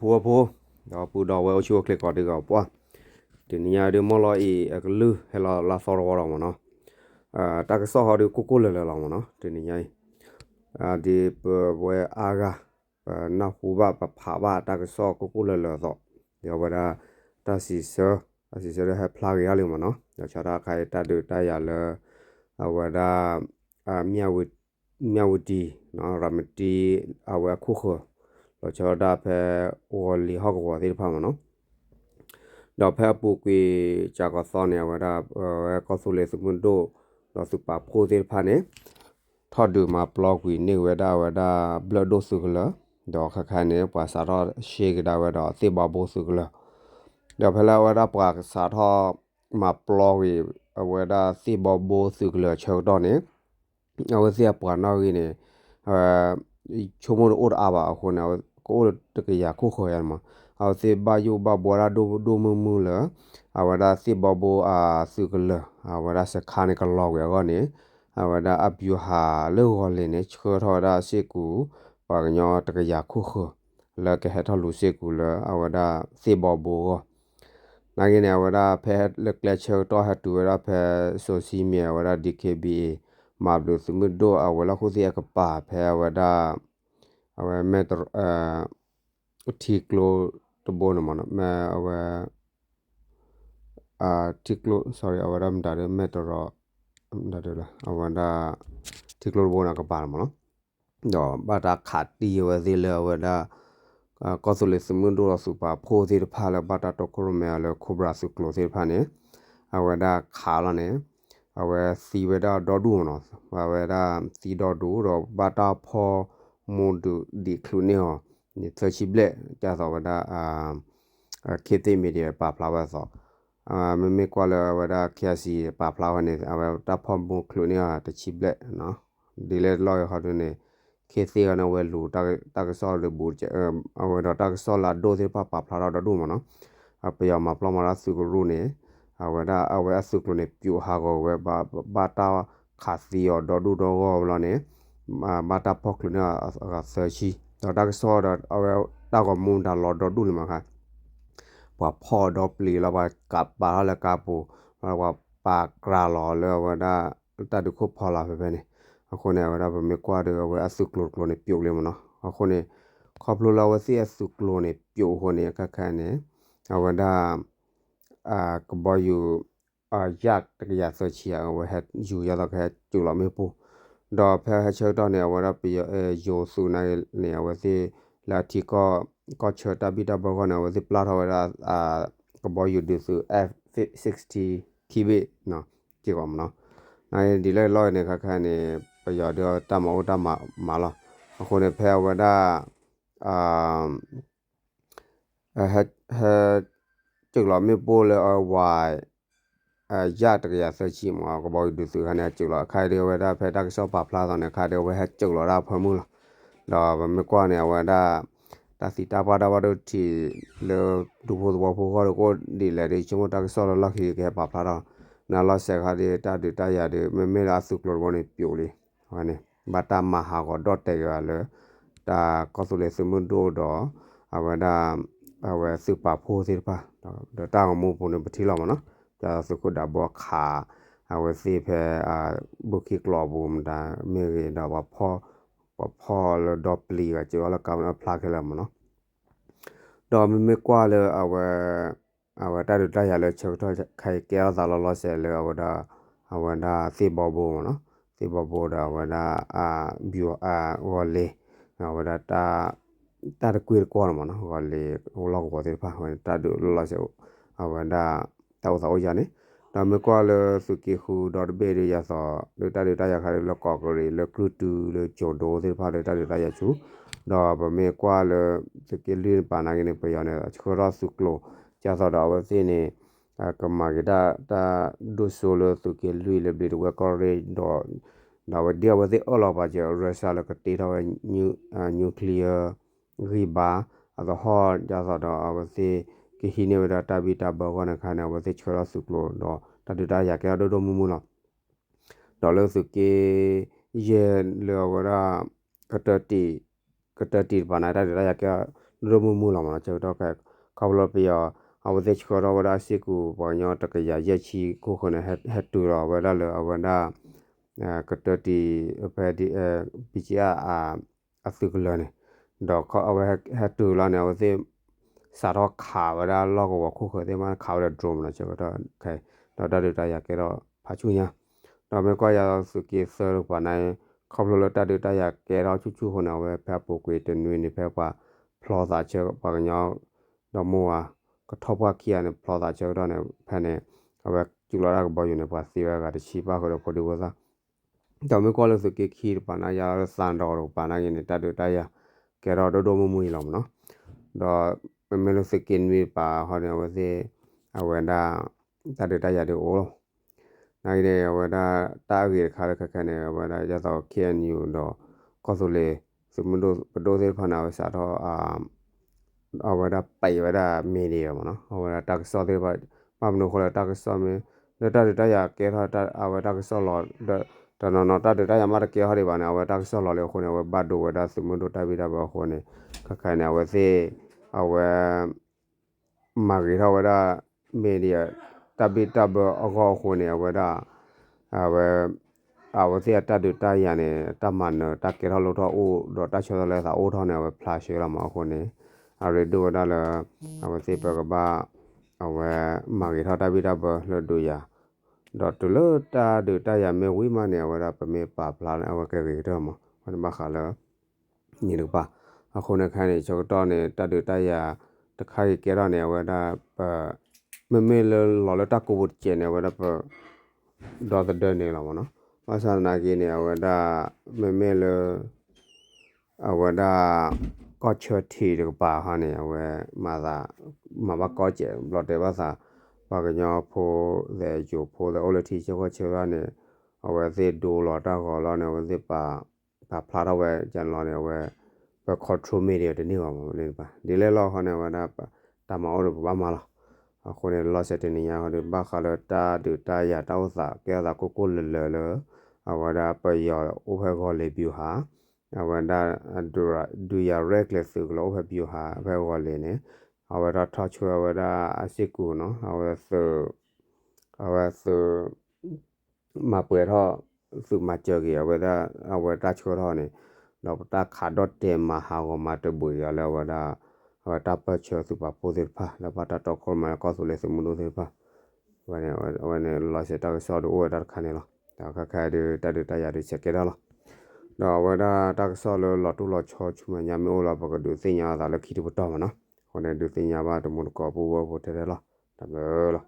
ဖိုးဖိုးတော့ပူတော့ဝဲအချိုးကလစ်ကော်ဒီကောပွားဒီနေရာဒီမလော်အီအကလူဟဲလာလာဆော်ရောတော့မနော်အာတကဆော်ဟာဒီကိုကိုလဲလဲလောမနော်ဒီနေရာအာဒီဘွယ်အာဂါနောက်ဟူဘာပဖာဘာတကဆော်ကိုကိုလဲလဲတော့ဒီဝဒါတစီဆာအစီဆာဟဲဖလာရရလိမနော်တော့ချတာခိုင်တတူတရလဲအဝဒါအမြဝမြဝတီနော်ရမတီအဝခုခော တော့ချတာဖဲဝလီဟောက်ကောသေးဖာမနော်တော့ဖဲပူကွေဂျာကောသောနေဝဒါကောဆူလေစမွန်ဒိုတော့စူပါဖိုသေးဖာနေထော်ဒူမှာဘလော့ကွေနေဝဒါဝဒါဘလဒိုဆုကလာတော့ခခနေပွာစာတော့ရှေကဒါဝဒါသေဘဘိုဆုကလာတော့ဖလာဝဒါပွာစာတော့မှာဘလော့ကွေဝဒါသေဘဘိုဆုကလာချောတော့နေအဝစီပွာနော်ကြီးနေအာချုံမလို့အော်အာပါအခုနော် ကိုတကရခုခေါ်ရမှာအော်စေဘာယုဘဘောရာဒိုဒိုမမူလာအဝဒါစေဘဘောအာစုကလအဝဒါစခါနေကလောရကောနေအဝဒါအပြူဟာလောဟောလင်းနေချောထော်ဒါစေကူပါညောတကရခုခလကဟထလူစေကူလအဝဒါစေဘဘောနာဂိနေဝဒါဖဲလက်လက်ချေတော့ဟတူရဖဲဆိုစီမီဝဒါ DKBA မာဘလူစမှုဒိုအဝလာခုစီကပါဖဲဝဒါ အဝမဲတအတီကလိုတဘောနမနမဲအဝအာတီကလို sorry အဝရမ်ဒါရမဲတရဒါရလာအဝဒါတီကလိုဘောနာကပါမနော်တော့ဘာတာခတ်တီဝဇီလဝဒါကောဆူလစမွန်ဒိုစူပါဖိုစီဖာလဘာတာတကရမဲလခိုဘရာစုကလိုစီဖာနေအဝဒါခါလာနေအဝဲစီဝဒါဒေါ်ဒူနော်အဝဲဒါစီဒေါ်ဒူတော့ဘာတာဖော မွန်ဒူဒီကလူနေဟောနေသချိဘလက်ကြာသောဝဒအာခေတိမီဒီယာပါဖလာဝါသောအာမမေကွာလဝဒခ ्यासी ပါဖလာဝနေအဝတဖမုကလူနေဟာတချိဘလက်နော်ဒီလေလော်ဟောဒနေခေစီကနဝဲလူတကတကဆောလဘူချအဝဒတကဆောလာဒိုစေပါပါဖလာတော့ဒုမနော်အပယမပလမရာစုကရုနေအဝဒအဝဲအစုကရုနေပြူဟာကောဝဲဘာဘာတာခါစီရောဒေါ်ဒူဒေါ်ကောဘလနေ มามาพอกลุเนี่ยกับเซอร์ชีเราดักซอดเอาแล้วดักกับมูนดันรอดดูเลยมั้รับว่าพ่อดอปลีเราว่ากลับบ้านแล้วกาปูเราว่าปากกราหล่อเลยว่าได้แต่ดูคู่พอลาไปไปเนี่ยคนเนี่ยว่าได้มไม่กว่าเดี๋ยวว่าสุกโกรธโกรนี่ปียวเลยมั้งเนาะคนเนี่ยขอบรู้เราว่าเสียสุกโกรธนี่ปียวคนเนี่ยก็แค่นี่ยเอาว่าได้อ่ากบอยู่อ่ายากตะกี้ยาเซียเชียเอาไว้เฮ็อยู่ยาตะกี้จุลไม่ปู ခုဖော်လာပဲပဲနေအခုနေဝဒါဗမေကွာတော့ဝဲအစုကလိုကလိုနေပြုတ်လေမနော်အခုနေခေါပလိုလာဝစီအစုကလိုနေပြုတ်ဟိုနေခက်ခန်းနေဝဒါအာကဘယူအာယက်တကရဆချီအဝဟက်ယူရတော့ခဲကျူလာမေပူတော့ဖဲချေတော့နေဝရပီအဲယိုဆူနိုင်နေဝစီလာတီကောကောချတာဘီတာဘောကနဝစီပလာထောရာအာကဘောယူဒီဆူ F60 ခိဘေနော်ကြည့်ကောမနော်နိုင်ဒီလဲလောနေခခန်းနေပယောတော့တမောတမမာလာအခုနေဖဲဝဒအာဟက်ဟက်ကျလောမေပိုလေအဝိုင် အရတကရဆက်ချီမောကဘောဒုစုခနဲ့ကျလောခိုင်ဒေဝဒဖဲတက်ဆောပါဖလာတော့နေခါဒေဝဟက်ကျလောရာဖမှုလားတော့မကွာနေဝဒတာစီတာပါတာပါတို့တီလေဒူဖို့ဘောဖို့ကိုကိုဒီလေဒီချုံတက်ဆောလလခိကေပါဖလာတော့နာလဆက်ခါဒီတာဒီတာရဒီမမေလာစုကလောဘောနေပြိုလေဟောနေဘာတာမဟာကိုဒေါတ်တေရလေတာကောဆူလေစမွန်ဒိုတော့အဝဒအဝစူပါဖိုးစီပါတော့တာမူပုံနေပတိလောမနော် จะสุขุดาบอขาเอาไว้สิเพอ่าบุคิกลอบูมดาเมรีดาว่าพ่อว่าพ่อแล้วดอปลีว่าจะว่าละกำลังพลาดแล้วมั้งเนาะดอมไม่กว่าเลยเอาไว้เอาไว้ได้ดูได้อย่าเลยเชิญถ้าใครแก้วสารล้อเสียเลยเอาไว้ได้เอาไว้ได้สิบอบูเนาะสิบอบูดาเอาไว้ได้อ่าบิวอ่าวอลเลเอาไว้ได้ตาตาตะกุยก่อนมั้งเนาะวอลเลโอ้ลอกว่าสิป่ะเอาไว้ตาดูล้อเสียเอาไว้ได้ တောက်သောရနေဒါမကွာလစုကီခူဒေါ်ဘေရီယာသောလေတာလေတာရခါလေလကောကရီလကရတူလေဂျိုဒိုသေဖာလေတာလေတာရချူတော့ဗမေကွာလစကီလီပါနာကနေပယောနေချခရဆုကလိုကြာသောတော့ဝစီနေကမာဂဒါတာဒုဆိုလစုကီလူလေဘီဝကောရီတော့ဒါဝဒီဝဒီအလောပါကျရုရှားလကတေတော့နျူနျူကလ িয়ার ရီဘာအသဟောကြာသောတော့ဝစီ ကိဟိနေဝဒတာဘီတာဘောကနခနာဝသိချောဆုကလိုတော့တတတာရကဲဒိုဒိုမူမူလားဒေါ်လစုကေယေလောဝရကတတိကတတိဘာနာတာရကဲရမမူလာမလားကျော်တော့ကခေါပလပြအဝသက်ချောတော့ဝဒစီကူပေါ်ညောတကရရက်ချီကိုခုနဟက်ဟက်တူတော့ဝဒလအဝနာအဲကတတီဖဲဒီအဲပီချာအာအဖီကလနေတော့ခေါအဝဟက်တူလာနေဝသေ စာတော့ခါဝဒလောကဝခုခတဲ့မှာခါဝဒဒရုံလာကျော်တော့ခဲတော့တတရကေတော့ဖာချူညာတော့မေကွာရစုကေဆရပနိုင်ခေါပလတတတရကေတော့ချူချူဟနာဝဲဖက်ပိုကွေတနွေနေဖက်ကွာဖလောသာချေပကညောတော့မောကထောပခိယနေဖလောသာချေတော့နေဖက်နေအဝဲကျူလာကဘောယူနေပါစီဝဲကတချီပါကတော့ပိုဒီဝသာတော့မေကွာလို့စုကေခီပနာရစန်တော်ပနာရနေတတတရကေတော့ဒိုဒိုမမူလောမနော်တော့ မေလို့စကင်ဝေပါဟောနေဝစေအဝဲဒါတတတရတဲ့အိုးနိုင်တဲ့ဝဒတာရီခါရခခနဲ့ဝဒရတော့ KNU တော့ကောဆိုလေစမတို့ပဒိုစေဖနာဝစာတော့အာအဝဒပိုင်ဝဒမီဒီယာမနော်အဝဒတက်ဆောတဲ့ဘာမမနိုခေါ်တက်ဆောမင်းလက်တတရကဲရတာအဝတက်ဆောလောတနနတတတရမရကေဟရိဘာနေအဝတက်ဆောလောလေခုနေဝဘတ်ဒိုဝဒစမတို့တိုင်ပြီးတာဘာခုနေခခနဲ့ဝစေ အဝမာဂီရဝဒမီဒီယာတပိတဘအခေါ်ခုနေဝဒအဝအဝစီတတတရနေတမန်တကေရလို့တော့အိုတော့တချောလဲသာအိုထောင်းနေဝဖလာရှေရမှာခုနေအရဒိုဒါလအဝစီပကဘာအဝမာဂီထတပိတဘလဒူယာတော့တလို့တာဒူတရမေဝိမနေဝရပမေပါပလာနေအဝကေကေတော့မဟိုမှာခါလာညီတို့ပါ အခုနဲ့ခိုင်းနေကျော်တော့နေတတူတရတခိုင်ကေရနေဝဒပမမေလလော်လတကိုဝတ်ကျနေဝဒပဒေါ်တဲ့နေလာမနော်မဆာနာကြီးနေဝဒမမေလအဝဒကောချတီတပါဟာနေဝဲမာသာမဘကောကျဘလတဲ့ဘာသာပါကညောဖိုလေဂျိုဖိုလေအိုလတီချောချေရနေအဝဲစေဒိုလော်တာကောလောနေဝစေပါပါဖလာတော့ဝဲဂျန်လောနေဝဲ ဘကောထရိုမီဒီတနေပါမလို့ပါဒီလေလောဟောနေဝဒတာမောရဘာမလားအခုနေလောဆက်တင်ညာဟောဒီဘာခါလတာဒူတာယာတောက်စာကဲတာကိုကိုလလလအဝဒပယောအိုဖကောလေပြူဟာအဝဒဒူရာဒူယာရက်လက်စုကလောဖပြူဟာဘဲဝလေနေအဝဒထောချွေဝဒအစစ်ကူနော်အဝဆအဝဆမပွေတော့စုမကြောကြီးအဝဒအဝဒချွေတော့နေ တော့တာခါဒတ်တေမဟာဝမတဘူရလဲဝဒတာပချေစုပါပိုဇေဖာလပတာတော့ခေါ်မကောဆိုလေစမှုလို့စေဖာဝနေဝနေလောစတာဆောဒိုဝဒါခနေလောဒါခခါဒီတတတရဒီချက်ကြတော့တော့ဝဒါတာဆောလောလတူလောချောချူမညာမေလောဘကဒုစညာသာလခိတဘတော်မနော်ဟိုနေဒုစညာဘာတမုန်ကောပူဘောတဲ့လောတမေလော